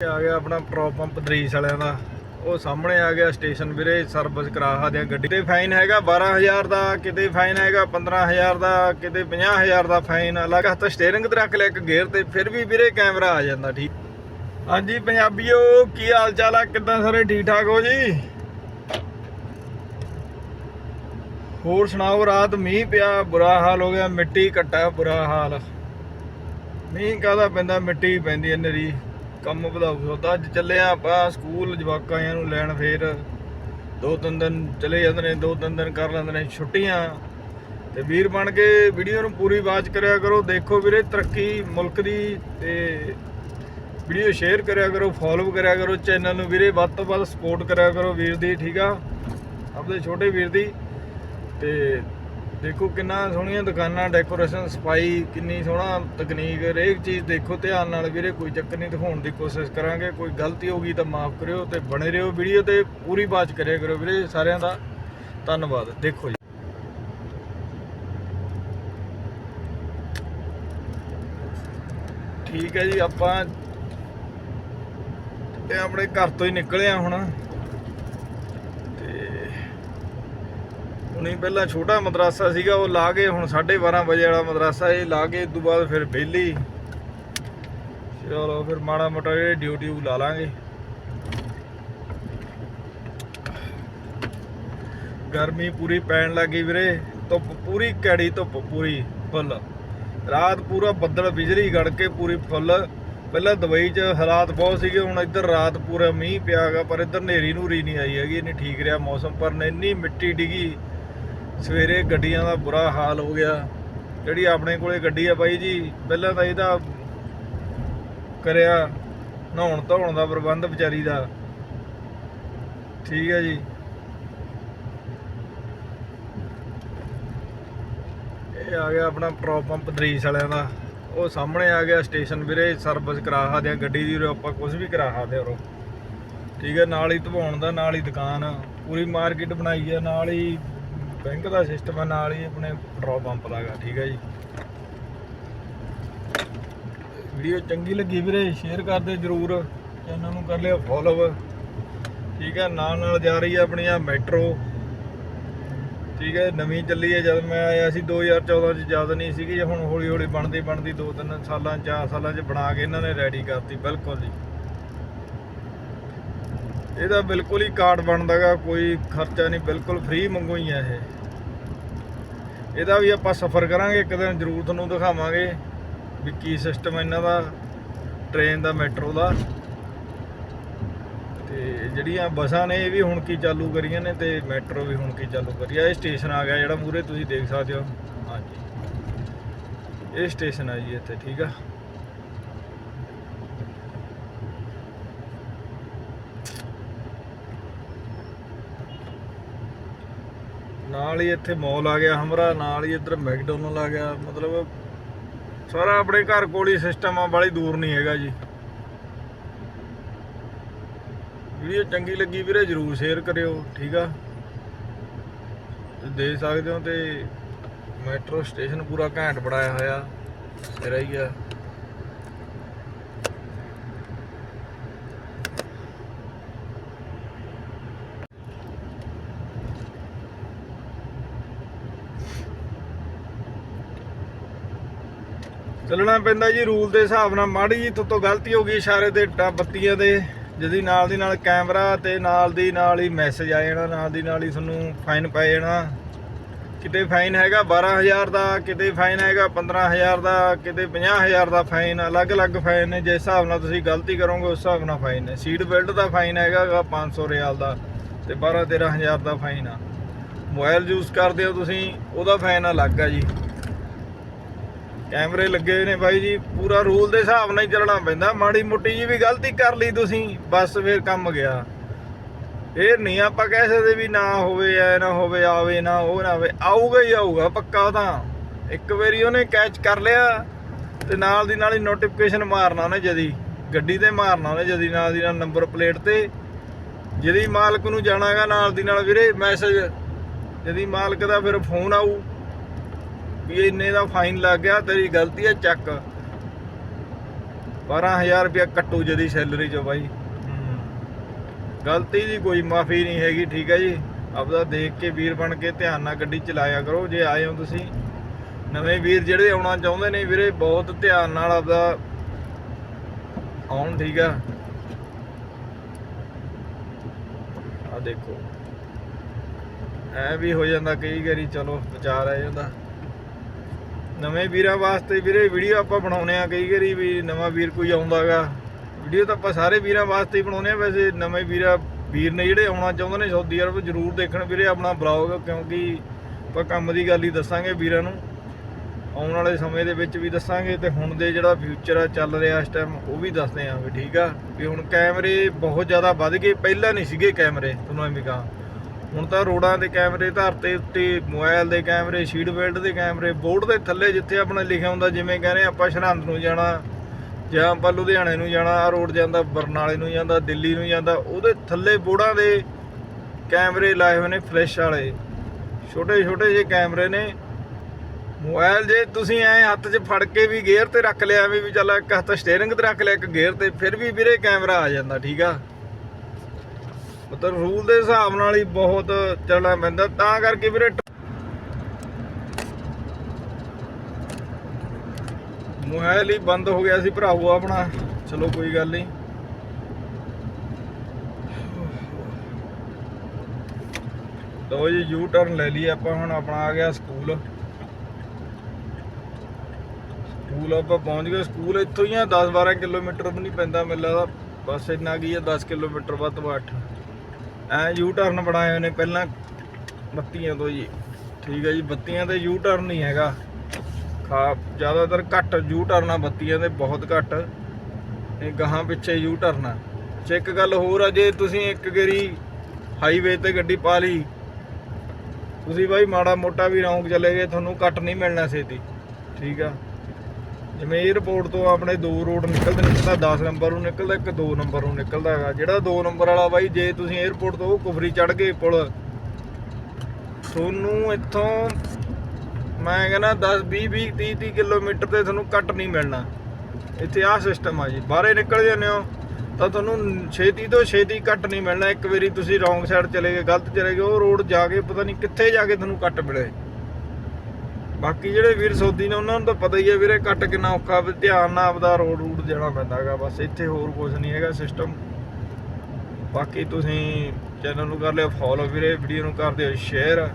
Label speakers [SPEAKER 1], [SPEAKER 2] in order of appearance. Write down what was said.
[SPEAKER 1] ਆ ਗਿਆ ਆਪਣਾ ਪੈਟਰੋਲ ਪੰਪ ਦਰੀਸ ਵਾਲਿਆਂ ਦਾ। ਉਹ ਸਾਹਮਣੇ ਆ ਗਿਆ ਸਟੇਸ਼ਨ ਵੀਰੇ ਸਰਵਿਸ ਕਰਾ ਦਿਆ ਗੱਡੀ। ਤੇ ਫਾਈਨ ਹੈਗਾ 12000 ਦਾ, ਕਿਤੇ ਫਾਈਨ ਹੈਗਾ 15000 ਦਾ, ਕਿਤੇ 50000 ਦਾ ਫਾਈਨ ਅਲੱਗ ਹੱਥ ਸਟੀਅਰਿੰਗ ਤੇ ਰੱਖ ਲਿਆ ਇੱਕ ਗੇਅਰ ਤੇ, ਫਿਰ ਵੀ ਵੀਰੇ ਕੈਮਰਾ ਆ ਜਾਂਦਾ, ਠੀਕ। ਹਾਂਜੀ ਪੰਜਾਬੀਓ, ਕੀ ਹਾਲ ਚਾਲ ਆ? ਕਿੱਦਾਂ ਸਾਰੇ ਠੀਕ ਠਾਕ ਹੋ ਜੀ? ਹੋਰ ਸੁਣਾਓ, ਰਾਤ ਮੀਂਹ ਪਿਆ, ਬੁਰਾ ਹਾਲ ਹੋ ਗਿਆ, ਮਿੱਟੀ ਘਟਾ ਬੁਰਾ ਹਾਲ। ਮੀਂਹ ਕਾਹਦਾ ਪੈਂਦਾ? ਮਿੱਟੀ ਪੈਂਦੀ ਐ ਨਰੀ। ਕੰਮ ਵਧਾਊ ਸੌਦਾ ਅੱਜ ਚੱਲੇ ਆ ਆਪਾਂ ਸਕੂਲ, ਜਵਾਕਾਂ ਨੂੰ ਲੈਣ ਫੇਰ। ਦੋ ਤਿੰਨ ਦਿਨ ਚਲੇ ਜਾਂਦੇ ਨੇ, ਦੋ ਤਿੰਨ ਦਿਨ ਕਰ ਲੈਂਦੇ ਨੇ ਛੁੱਟੀਆਂ। ਤੇ ਵੀਰ ਬਣ ਕੇ ਵੀਡੀਓ ਨੂੰ ਪੂਰੀ ਆਵਾਜ਼ ਕਰਿਆ ਕਰੋ। ਦੇਖੋ ਵੀਰੇ, ਤਰੱਕੀ ਮੁਲਕ ਦੀ ਤੇ ਵੀਡੀਓ ਸ਼ੇਅਰ ਕਰਿਆ ਕਰੋ ਫੋਲੋ ਕਰਿਆ ਕਰੋ ਚੈਨਲ ਨੂੰ ਵੀਰੇ, ਵੱਧ ਤੋਂ ਵੱਧ ਸਪੋਰਟ ਕਰਿਆ ਕਰੋ ਵੀਰ ਦੀ, ਠੀਕ ਆ? ਆਪਣੇ ਛੋਟੇ ਵੀਰ ਦੀ। ਤੇ ਦੇਖੋ ਕਿੰਨਾ ਸੋਹਣੀਆਂ ਦੁਕਾਨਾਂ ਡੈਕੋਰੇਸ਼ਨ ਸਫ਼ਾਈ, ਕਿੰਨੀ ਸੋਹਣਾ ਤਕਨੀਕ, ਹਰੇਕ ਚੀਜ਼ ਦੇਖੋ, ਧਿਆਨ ਨਾਲ ਵੀਰੇ, ਕੋਈ ਚੱਕਰ ਨਹੀਂ, ਦਿਖਾਉਣ ਦੀ ਕੋਸ਼ਿਸ਼ ਕਰਾਂਗੇ, ਕੋਈ ਗਲਤੀ ਹੋ ਗਈ ਤਾਂ ਮਾਫ ਕਰਿਓ ਤੇ ਬਣੇ ਰਹੋ ਵੀਡੀਓ ਤੇ, ਪੂਰੀ ਬਾਤ ਕਰਿਆ ਕਰੋ ਵੀਰੇ, ਸਾਰਿਆਂ ਦਾ ਧੰਨਵਾਦ, ਦੇਖੋ ਜੀ। ਠੀਕ ਹੈ ਜੀ, ਆਪਾਂ ਤੇ ਆਪਣੇ ਘਰ ਤੋਂ ਹੀ ਨਿਕਲੇ ਆ ਹੁਣ ਤੇ ਹੁਣੀ ਪਹਿਲਾਂ ਛੋਟਾ ਮਦਰਾਸਾ ਸੀਗਾ, ਉਹ ਲਾ ਕੇ ਹੁਣ 12:30 ਵਜੇ ਵਾਲਾ ਮਦਰਾਸਾ ਇਹ ਲਾ ਕੇ ਇਸ ਤੋਂ ਬਾਅਦ ਫਿਰ ਬੇਲੀ ਚਲੋ ਫਿਰ ਮਾੜਾ ਮੋਟਾ ਇਹ ਡਿਊਟੀ ਲਾ ਲਾਂਗੇ। ਗਰਮੀ ਪੂਰੀ ਪੈਣ ਲੱਗੀ ਵੀਰੇ, ਧੁੱਪ ਪੂਰੀ, ਕੈੜੀ ਧੁੱਪ ਪੂਰੀ, ਫੁੱਲ। ਰਾਤ ਪੂਰਾ ਬੱਦਲ ਬਿਜਲੀ ਗੜ ਕੇ ਪੂਰੀ ਫੁੱਲ। ਪਹਿਲਾਂ ਦੁਬਈ 'ਚ ਹਾਲਾਤ ਬਹੁਤ ਸੀਗੇ, ਹੁਣ ਇੱਧਰ ਰਾਤ ਪੂਰਾ ਮੀਂਹ ਪਿਆਗਾ ਪਰ ਇੱਧਰ ਨੇਰੀ ਨੂਰੀ ਨਹੀਂ ਆਈ ਹੈਗੀ ਨਹੀਂ ਠੀਕ ਰਿਹਾ ਮੌਸਮ, ਪਰ ਇੰਨੀ ਮਿੱਟੀ ਡਿੱਗੀ। ਸਵੇਰੇ ਗੱਡੀਆਂ ਦਾ ਬੁਰਾ ਹਾਲ ਹੋ ਗਿਆ। ਜਿਹੜੀ ਆਪਣੇ ਕੋਲੇ ਗੱਡੀ ਆ ਬਾਈ ਜੀ, ਪਹਿਲਾਂ ਤਾਂ ਇਹਦਾ ਕਰਿਆ ਨਹਾਉਣ ਧੋਣ ਦਾ ਪ੍ਰਬੰਧ ਵਿਚਾਰੀ ਦਾ। ਠੀਕ ਹੈ ਜੀ। ਇਹ ਆ ਗਿਆ ਆਪਣਾ ਪੈਟਰੋਲ ਪੰਪ ਦਰੀਸ ਵਾਲਿਆਂ ਦਾ। ਉਹ ਸਾਹਮਣੇ ਆ ਗਿਆ ਸਟੇਸ਼ਨ ਵੀਰੇ ਸਰਵਿਸ ਕਰਾ ਸਕਦੇ ਆ ਗੱਡੀ ਦੀ ਆਪਾਂ ਕੁਝ ਵੀ ਕਰਾ ਸਕਦੇ ਆ ਠੀਕ ਹੈ ਨਾਲ ਹੀ ਧਵਾਉਣ ਦਾ, ਨਾਲ ਹੀ ਦੁਕਾਨ। ਪੂਰੀ ਮਾਰਕੀਟ ਬਣਾਈ ਹੈ ਨਾਲ ਹੀ ਬੈਂਕ ਦਾ ਸਿਸਟਮ ਹੈ ਨਾਲ ਹੀ ਆਪਣੇ ਪੈਟਰੋਲ ਪੰਪ ਦਾ ਠੀਕ ਹੈ ਜੀ। ਵੀਡੀਓ ਚੰਗੀ ਲੱਗੀ ਵੀਰੇ, ਸ਼ੇਅਰ ਕਰ ਦਿਓ ਜਰੂਰ, ਚੈਨਲ ਨੂੰ ਕਰ ਲਿਓ ਫੋਲੋ ਠੀਕ ਹੈ, ਨਾਲ ਨਾਲ ਜਾ ਰਹੀ ਹੈ ਆਪਣੀ ਆ ਮੈਟਰੋ। ਠੀਕ ਹੈ, ਨਵੀਂ ਚੱਲੀ ਹੈ, ਜਦ ਮੈਂ ਆਇਆ ਸੀ 2014 ਚ ਜ਼ਿਆਦਾ ਨਹੀਂ ਸੀਗੀ, ਹੁਣ ਹੌਲੀ ਹੌਲੀ ਬਣਦੀ ਬਣਦੀ ਦੋ ਤਿੰਨ ਸਾਲਾਂ, ਚਾਰ ਸਾਲਾਂ ਚ ਬਣਾ ਕੇ ਇਹਨਾਂ ਨੇ ਰੈਡੀ ਕਰਤੀ, ਬਿਲਕੁਲ ਜੀ। ਇਹਦਾ ਬਿਲਕੁਲ ਹੀ ਕਾਰਡ ਬਣਦਾਗਾ, ਕੋਈ ਖਰਚਾ ਨਹੀਂ, ਬਿਲਕੁਲ ਫ੍ਰੀ ਮੰਗੋ ਹੀ ਆ ਇਹ। ਇਹਦਾ ਵੀ ਆਪਾਂ ਸਫ਼ਰ ਕਰਾਂਗੇ, ਇੱਕ ਦਿਨ ਜ਼ਰੂਰ ਤੁਹਾਨੂੰ ਦਿਖਾਵਾਂਗੇ ਵੀ ਕੀ ਸਿਸਟਮ ਇਹਨਾਂ ਦਾ ਟ੍ਰੇਨ ਦਾ ਮੈਟਰੋ ਦਾ। ਤੇ ਜਿਹੜੀਆਂ ਬੱਸਾਂ ਨੇ, ਇਹ ਵੀ ਹੁਣ ਕੀ ਚਾਲੂ ਕਰੀਆਂ ਨੇ ਤੇ ਮੈਟਰੋ ਵੀ ਹੁਣ ਕੀ ਚਾਲੂ ਕਰੀ ਆ। ਇਹ ਸਟੇਸ਼ਨ ਆ ਗਿਆ ਜਿਹੜਾ ਮੂਰੇ ਤੁਸੀਂ ਦੇਖ ਸਕਦੇ ਹੋ। ਹਾਂਜੀ। ਇਹ ਸਟੇਸ਼ਨ ਆ ਜੀ ਇੱਥੇ, ਠੀਕ ਆ। ਨਾਲ ਹੀ ਇੱਥੇ ਮਾਲ ਆ ਗਿਆ ਹਮਰਾ, ਨਾਲ ਹੀ ਇੱਧਰ ਮੈਕਡੋਨਲ ਆ ਗਿਆ। ਮਤਲਬ ਸਾਰਾ ਆਪਣੇ ਘਰ ਕੋਲ ਹੀ ਸਿਸਟਮ ਆ ਬਾਲੀ ਦੂਰ ਨਹੀਂ ਹੈਗਾ ਜੀ। ਵੀਡੀਓ ਚੰਗੀ ਲੱਗੀ ਵੀਰੇ, ਜਰੂਰ ਸ਼ੇਅਰ ਕਰਿਓ, ਠੀਕ ਆ? ਤੇ ਦੇ ਸਕਦੇ ਹੋ ਤੇ ਮੈਟਰੋ ਸਟੇਸ਼ਨ ਪੂਰਾ ਘੈਂਟ ਬਣਾਇਆ ਹੋਇਆ, ਸਿਰਾ ਹੀ ਆ। ਚੱਲਣਾ ਪੈਂਦਾ ਜੀ, ਰੂਲ ਦੇ ਹਿਸਾਬ ਨਾਲ ਮਾੜੀ ਜੀ ਤੋਂ ਗਲਤੀ ਹੋ ਗਈ ਇਸ਼ਾਰੇ ਦੇ ਟ- ਬੱਤੀਆਂ ਦੇ, ਜਿਹਦੀ ਨਾਲ ਦੀ ਨਾਲ ਕੈਮਰਾ ਤੇ ਨਾਲ ਦੀ ਨਾਲ ਹੀ ਮੈਸੇਜ ਆ ਜਾਣਾ, ਨਾਲ ਦੀ ਨਾਲ ਹੀ ਤੁਹਾਨੂੰ ਫਾਈਨ ਪੈ ਜਾਣਾ। ਕਿਤੇ ਫਾਈਨ ਹੈਗਾ 12000 ਦਾ, ਕਿਤੇ ਫਾਈਨ ਹੈਗਾ 15000 ਦਾ, ਕਿਤੇ 50000 ਦਾ ਫਾਈਨ ਅਲੱਗ-ਅਲੱਗ ਫਾਈਨ ਨੇ ਜਿਸ ਹਿਸਾਬ ਨਾਲ ਤੁਸੀਂ ਗਲਤੀ ਕਰੋਗੇ, ਉਸ ਹਿਸਾਬ ਨਾਲ ਫਾਈਨ ਹੈ ਸੀਟ ਬੈਲਟ ਦਾ ਫਾਈਨ ਹੈਗਾ ਗਾ 500 ਰਿਆਲ ਦਾ ਤੇ 12-13000 ਦਾ ਫਾਈਨ ਆ। ਮੋਬਾਈਲ ਯੂਜ਼ ਕਰਦੇ ਹੋ ਤੁਸੀਂ, ਉਹਦਾ ਫਾਈਨ ਅਲੱਗ ਆ ਜੀ। ਕੈਮਰੇ ਲੱਗੇ ਨੇ ਬਾਈ ਜੀ, ਪੂਰਾ ਰੂਲ ਦੇ ਹਿਸਾਬ ਨਾਲ ਹੀ ਚੱਲਣਾ ਪੈਂਦਾ। ਮਾੜੀ ਮੋਟੀ ਜੀ ਵੀ ਗਲਤੀ ਕਰ ਲਈ ਤੁਸੀਂ, ਬਸ ਫਿਰ ਕੰਮ ਗਿਆ। ਇਹ ਨਹੀਂ ਆਪਾਂ ਕਹਿ ਸਕਦੇ ਵੀ ਨਾ ਹੋਵੇ, ਐ ਨਾ ਹੋਵੇ, ਆਵੇ ਨਾ, ਉਹ ਨਾ ਆਵੇ ਆਊਗਾ ਹੀ ਆਊਗਾ, ਪੱਕਾ ਉਹ ਤਾਂ। ਇੱਕ ਵਾਰੀ ਉਹਨੇ ਕੈਚ ਕਰ ਲਿਆ ਤੇ ਨਾਲ ਦੀ ਨਾਲ ਹੀ ਨੋਟੀਫਿਕੇਸ਼ਨ ਮਾਰਨਾ ਉਹਨੇ ਜਦੀ। ਗੱਡੀ ਤੇ ਮਾਰਨਾ ਉਹਨੇ ਜਦੀ, ਨਾਲ ਦੀ ਨਾਲ ਨੰਬਰ ਪਲੇਟ ਤੇ। ਜਦੀ ਮਾਲਕ ਨੂੰ ਜਾਣਾਗਾ ਨਾਲ ਦੀ ਨਾਲ ਵੀਰੇ ਮੈਸੇਜ ਜਦੀ ਮਾਲਕ ਦਾ ਫਿਰ ਫੋਨ ਆਊ। ਵੀ ਇੰਨੇ ਦਾ ਫਾਈਨ ਲੱਗ ਗਿਆ, ਤੇਰੀ ਗਲਤੀ ਹੈ, ਚੱਕ। 12000 ਰੁਪਇਆ ਕੱਟੂ ਜਦੀ ਸੈਲਰੀ ਚੋਂ ਬਾਈ। ਗਲਤੀ ਦੀ ਕੋਈ ਮਾਫੀ ਨਹੀਂ ਹੈਗੀ, ਠੀਕ ਹੈ ਜੀ। ਆਪਦਾ ਦੇਖ ਕੇ ਵੀਰ ਬਣ ਕੇ ਧਿਆਨ ਨਾਲ ਗੱਡੀ ਚਲਾਇਆ ਕਰੋ, ਜੇ ਆਏ ਹੋ ਤੁਸੀਂ। ਨਵੇਂ ਵੀਰ ਜਿਹੜੇ ਆਉਣਾ ਚਾਹੁੰਦੇ ਨੇ ਵੀਰੇ, ਬਹੁਤ ਧਿਆਨ ਨਾਲ ਆਪਦਾ ਆਉਣ, ਠੀਕ ਆ। ਆ ਦੇਖੋ। ਐ ਵੀ ਹੋ ਜਾਂਦਾ, ਕਈ ਵਾਰੀ ਚਲੋ, ਵਿਚਾਰ ਆ ਜਾਂਦਾ। ਨਵੇਂ ਵੀਰਾਂ ਵਾਸਤੇ ਵੀਰੇ ਵੀਡੀਓ ਆਪਾਂ ਬਣਾਉਨੇ ਆ ਕਈ ਵਾਰੀ ਵੀ ਨਵਾਂ ਵੀਰ ਕੋਈ ਆਉਂਦਾਗਾ। ਵੀਡੀਓ ਤਾਂ ਆਪਾਂ ਸਾਰੇ ਵੀਰਾਂ ਵਾਸਤੇ ਹੀ ਬਣਾਉਨੇ ਆ, ਵੈਸੇ ਨਵੇਂ ਵੀਰਾਂ, ਵੀਰ ਨੇ ਜਿਹੜੇ ਆਉਣਾ ਚਾਹੁੰਦੇ ਨੇ ਸਾਊਦੀ ਅਰਬ ਜ਼ਰੂਰ ਦੇਖਣ। ਵੀਰੇ ਆਪਣਾ ਬਲੌਗ ਕਿਉਂਕਿ ਆਪਾਂ ਕੰਮ ਦੀ ਗੱਲ ਹੀ ਦੱਸਾਂਗੇ ਵੀਰਾਂ ਨੂੰ। ਆਉਣ ਵਾਲੇ ਸਮੇਂ ਦੇ ਵਿੱਚ ਵੀ ਦੱਸਾਂਗੇ ਤੇ ਹੁਣ ਦੇ ਜਿਹੜਾ ਫਿਊਚਰ ਆ, ਚੱਲ ਰਿਹਾ ਇਸ ਟਾਈਮ ਉਹ ਵੀ ਦੱਸਦੇ ਆਂ ਵੀ ਠੀਕ ਆ। ਵੀ ਹੁਣ ਕੈਮਰੇ ਬਹੁਤ ਜ਼ਿਆਦਾ ਵੱਧ ਗਏ, ਪਹਿਲਾਂ ਨਹੀਂ ਸੀਗੇ ਕੈਮਰੇ, ਤੁਹਾਨੂੰ ਐਵੇਂ ਕਹਾਂ। ਹੁਣ ਤਾਂ ਰੋਡਾਂ ਦੇ ਕੈਮਰੇ ਧਰਤੇ ਉੱਤੇ, ਮੋਬਾਈਲ ਦੇ ਕੈਮਰੇ, ਸ਼ੀਟ ਬੈਲਟ ਦੇ ਕੈਮਰੇ, ਬੋਰਡ ਦੇ ਥੱਲੇ ਜਿੱਥੇ ਆਪਣਾ ਲਿਖਿਆ ਹੁੰਦਾ ਜਿਵੇਂ ਕਹਿੰਦੇ ਆਪਾਂ ਸਰਹੰਦ ਨੂੰ ਜਾਣਾ, ਜਾਂ ਆਪਾਂ ਲੁਧਿਆਣੇ ਨੂੰ ਜਾਣਾ ਆ ਰੋਡ ਜਾਂਦਾ ਬਰਨਾਲੇ ਨੂੰ ਜਾਂਦਾ, ਦਿੱਲੀ ਨੂੰ ਜਾਂਦਾ, ਉਹਦੇ ਥੱਲੇ ਬੋਰਡਾਂ ਦੇ ਕੈਮਰੇ ਲਾਏ ਹੋਏ ਨੇ ਫਲੈਸ਼ ਵਾਲੇ। ਛੋਟੇ ਛੋਟੇ ਜਿਹੇ ਕੈਮਰੇ ਨੇ। ਮੋਬਾਈਲ ਜੇ ਤੁਸੀਂ ਐ ਹੱਥ 'ਚ ਫੜ ਕੇ ਵੀ ਗੇਅਰ ਤੇ ਰੱਖ ਲਿਆ ਐਵੇਂ ਵੀ ਚੱਲ ਇੱਕ ਹੱਥ ਸਟੀਅਰਿੰਗ ਤੇ ਰੱਖ ਲਿਆ, ਇੱਕ ਗੇਅਰ ਤੇ, ਫਿਰ ਵੀ ਵੀਰੇ ਕੈਮਰਾ ਆ ਜਾਂਦਾ, ਠੀਕ ਆ? ਮਤਲਬ ਰੂਲ ਦੇ ਹਿਸਾਬ ਨਾਲ ਹੀ ਬਹੁਤ ਚੱਲਣਾ ਪੈਂਦਾ, ਤਾਂ ਕਰਕੇ ਵੀਰੇ ਮੋਬਾਈਲ ਹੀ ਬੰਦ ਹੋ ਗਿਆ ਸੀ ਭਰਾਵੋ ਆਪਣਾ, ਚਲੋ ਕੋਈ ਗੱਲ ਨਹੀਂ। ਲੋ ਜੀ ਯੂ ਟਰਨ ਲੈ ਲਈ ਆਪਾਂ ਹੁਣ, ਆਪਣਾ ਆ ਗਿਆ ਸਕੂਲ। ਸਕੂਲ ਆਪਾਂ ਪਹੁੰਚ ਗਏ, ਸਕੂਲ ਇੱਥੋਂ ਹੀ ਆ 10 12 ਕਿਲੋਮੀਟਰ ਵੀ ਨਹੀਂ ਪੈਂਦਾ ਮੈਨੂੰ ਲੱਗਦਾ ਬਸ ਇੰਨਾ ਕੀ ਆ 10 ਕਿਲੋਮੀਟਰ ਵੱਧ ਤੋਂ 8 ਐ ਯੂ ਟਰਨ ਬਣਾਏ ਹੋਏ ਨੇ ਪਹਿਲਾਂ ਬੱਤੀਆਂ ਤੋਂ ਜੀ। ਠੀਕ ਹੈ ਜੀ, ਬੱਤੀਆਂ ਤੇ ਯੂ ਟਰਨ ਨਹੀਂ ਹੈਗਾ। ਖਾ ਜ਼ਿਆਦਾਤਰ ਘੱਟ ਯੂ ਟਰਨਾਂ ਬੱਤੀਆਂ ਦੇ, ਬਹੁਤ ਘੱਟ। ਇਹ ਗਾਹਾਂ ਪਿੱਛੇ ਯੂ ਟਰਨ ਆ। ਚ ਇੱਕ ਗੱਲ ਹੋਰ ਆ, ਜੇ ਤੁਸੀਂ ਇੱਕ ਗੇਰੀ ਹਾਈਵੇ ਤੇ ਗੱਡੀ ਪਾ ਲਈ, ਤੁਸੀਂ ਬਾਈ ਮਾੜਾ ਮੋਟਾ ਵੀ ਰੌਂਗ ਚਲੇ ਗਏ, ਤੁਹਾਨੂੰ ਕੱਟ ਨਹੀਂ ਮਿਲਣਾ ਛੇਤੀ। ਠੀਕ ਆ। ਜਿਵੇਂ 에어ਪੋਰਟ ਤੋਂ ਆਪਣੇ ਦੋ ਰੋਡ ਨਿਕਲਦੇ ਨੇ ਇੱਕ ਤਾਂ 10 ਨੰਬਰ ਨੂੰ ਨਿਕਲਦਾ, ਇੱਕ ਦੋ ਨੰਬਰ ਨੂੰ ਨਿਕਲਦਾ ਹੈਗਾ। ਜਿਹੜਾ ਦੋ ਨੰਬਰ ਵਾਲਾ ਬਾਈ, ਜੇ ਤੁਸੀਂ 에어ਪੋਰਟ ਤੋਂ ਉਹ ਕੁਫਰੀ ਚੜ ਗਏ ਪੁਲ, ਤੁਹਾਨੂੰ ਇੱਥੋਂ ਮੈਂ ਕਹਿੰਦਾ 10 20 20 30 30 ਕਿਲੋਮੀਟਰ ਤੇ ਤੁਹਾਨੂੰ ਕੱਟ ਨਹੀਂ ਮਿਲਣਾ। ਇੱਥੇ ਆਹ ਸਿਸਟਮ ਆ ਜੀ। ਬਾਹਰੇ ਨਿਕਲ ਜਾਂਦੇ ਹੋ, ਤਾਂ ਤੁਹਾਨੂੰ ਛੇਤੀ ਤੋਂ ਛੇਤੀ ਕੱਟ ਨਹੀਂ ਮਿਲਣਾ। ਇੱਕ ਵਾਰੀ ਤੁਸੀਂ ਰੌਂਗ ਸਾਈਡ ਚਲੇ ਗਏ, ਗਲਤ ਚਲੇ ਗਏ, ਉਹ ਰੋਡ ਜਾ ਕੇ ਪਤਾ ਨਹੀਂ ਕਿੱਥੇ ਜਾ ਕੇ ਤੁਹਾਨੂੰ ਕੱਟ ਮਿਲੇ। ਬਾਕੀ ਜਿਹੜੇ ਵੀਰ ਸੌਦੀ ਨੇ, ਉਹਨਾਂ ਨੂੰ ਤਾਂ ਪਤਾ ਹੀ ਹੈ ਵੀਰੇ ਕੱਟ ਕਿੰਨਾ ਔਖਾ ਵੀ ਧਿਆਨ ਨਾਲ ਆਪਦਾ ਰੋਡ ਰੂਟ ਜਾਣਾ ਪੈਂਦਾਗਾ ਬਸ ਇੱਥੇ ਹੋਰ ਕੁਝ ਨਹੀਂ ਹੈਗਾ ਸਿਸਟਮ ਬਾਕੀ ਤੁਸੀਂ ਚੈਨਲ ਨੂੰ ਕਰ ਲਿਓ ਫੋਲੋ ਵੀਰੇ ਵੀਡੀਓ ਨੂੰ ਕਰ ਦਿਓ ਸ਼ੇਅਰ